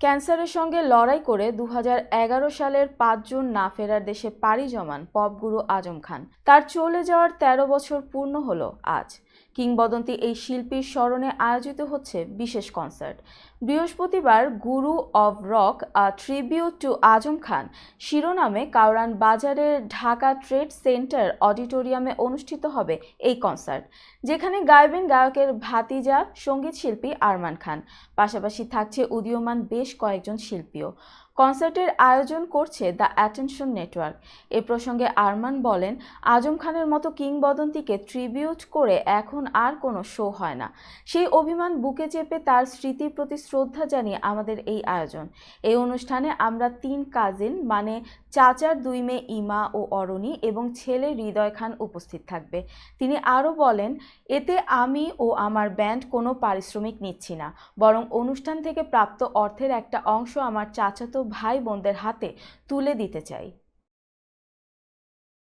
ক্যান্সারের সঙ্গে লড়াই করে দু হাজার এগারো সালের পাঁচ জুন না ফেরার দেশে পাড়ি জমান পপ গুরু আজম খান। তার চলে যাওয়ার ১৩ বছর পূর্ণ হলো আজ। কিংবদন্তি এই শিল্পীর স্মরণে আয়োজিত হচ্ছে বিশেষ কনসার্ট। বৃহস্পতিবার guru of rock a tribute to Azam Khan শিরোনামে কাউরান বাজারের ঢাকা ট্রেড সেন্টার অডিটোরিয়ামে অনুষ্ঠিত হবে এই কনসার্ট, যেখানে গাইবেন গায়কের ভাতিজা, সংগীত শিল্পী আরমান খান। পাশাপাশি থাকছে উদীয়মান বেশ কয়েকজন শিল্পীও। কনসার্টের আয়োজন করছে দ্য অ্যাটেনশন নেটওয়ার্ক। এ প্রসঙ্গে আরমান বলেন, আজম খানের মতো কিংবদন্তিকে ট্রিবিউট করে এখন আর কোনো শো হয় না। সেই অভিমান বুকে চেপে তার স্মৃতির প্রতি শ্রদ্ধা জানিয়ে আমাদের এই আয়োজন। এই অনুষ্ঠানে আমরা তিন কাজিন মানে চাচার দুই মেয়ে ইমা ও অরণি এবং ছেলে হৃদয় খান উপস্থিত থাকবে। তিনি আরও বলেন, এতে আমি ও আমার ব্যান্ড কোনো পারিশ্রমিক নিচ্ছি না, বরং অনুষ্ঠান থেকে প্রাপ্ত অর্থের একটা অংশ আমার চাচাতো ভাই বোনদের হাতে তুলে দিতে চাই।